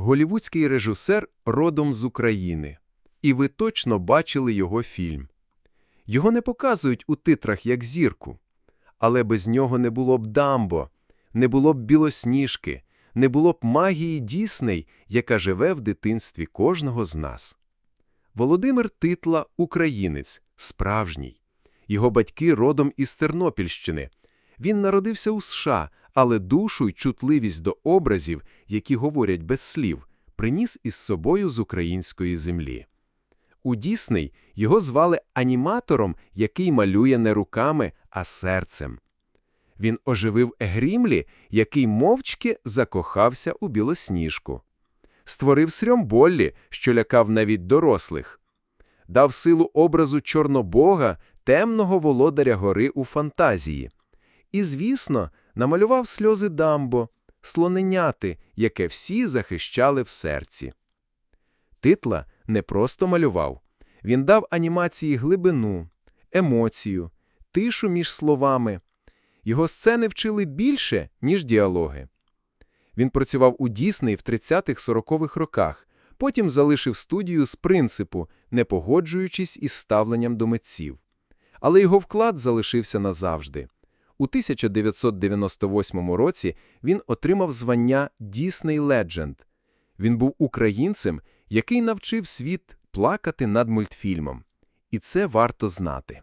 Голівудський режисер родом з України. І ви точно бачили його фільм. Його не показують у титрах як зірку. Але без нього не було б Дамбо, не було б Білосніжки, не було б магії Дісней, яка живе в дитинстві кожного з нас. Володимир Титла – українець, справжній. Його батьки родом із Тернопільщини. Він народився у США, але душу й чутливість до образів, які говорять без слів, приніс із собою з української землі. У Дісней його звали аніматором, який малює не руками, а серцем. Він оживив Егрімлі, який мовчки закохався у білосніжку. Створив Срьомболлі, що лякав навіть дорослих. Дав силу образу Чорнобога, темного володаря гори у фантазії. І, звісно, намалював сльози Дамбо, слоненяти, яке всі захищали в серці. Титла не просто малював. Він дав анімації глибину, емоцію, тишу між словами. Його сцени вчили більше, ніж діалоги. Він працював у Дісней в 30-40-х роках, потім залишив студію з принципу, не погоджуючись із ставленням до митців. Але його вклад залишився назавжди. У 1998 році він отримав звання Дісней Ледженд. Він був українцем, який навчив світ плакати над мультфільмом. І це варто знати.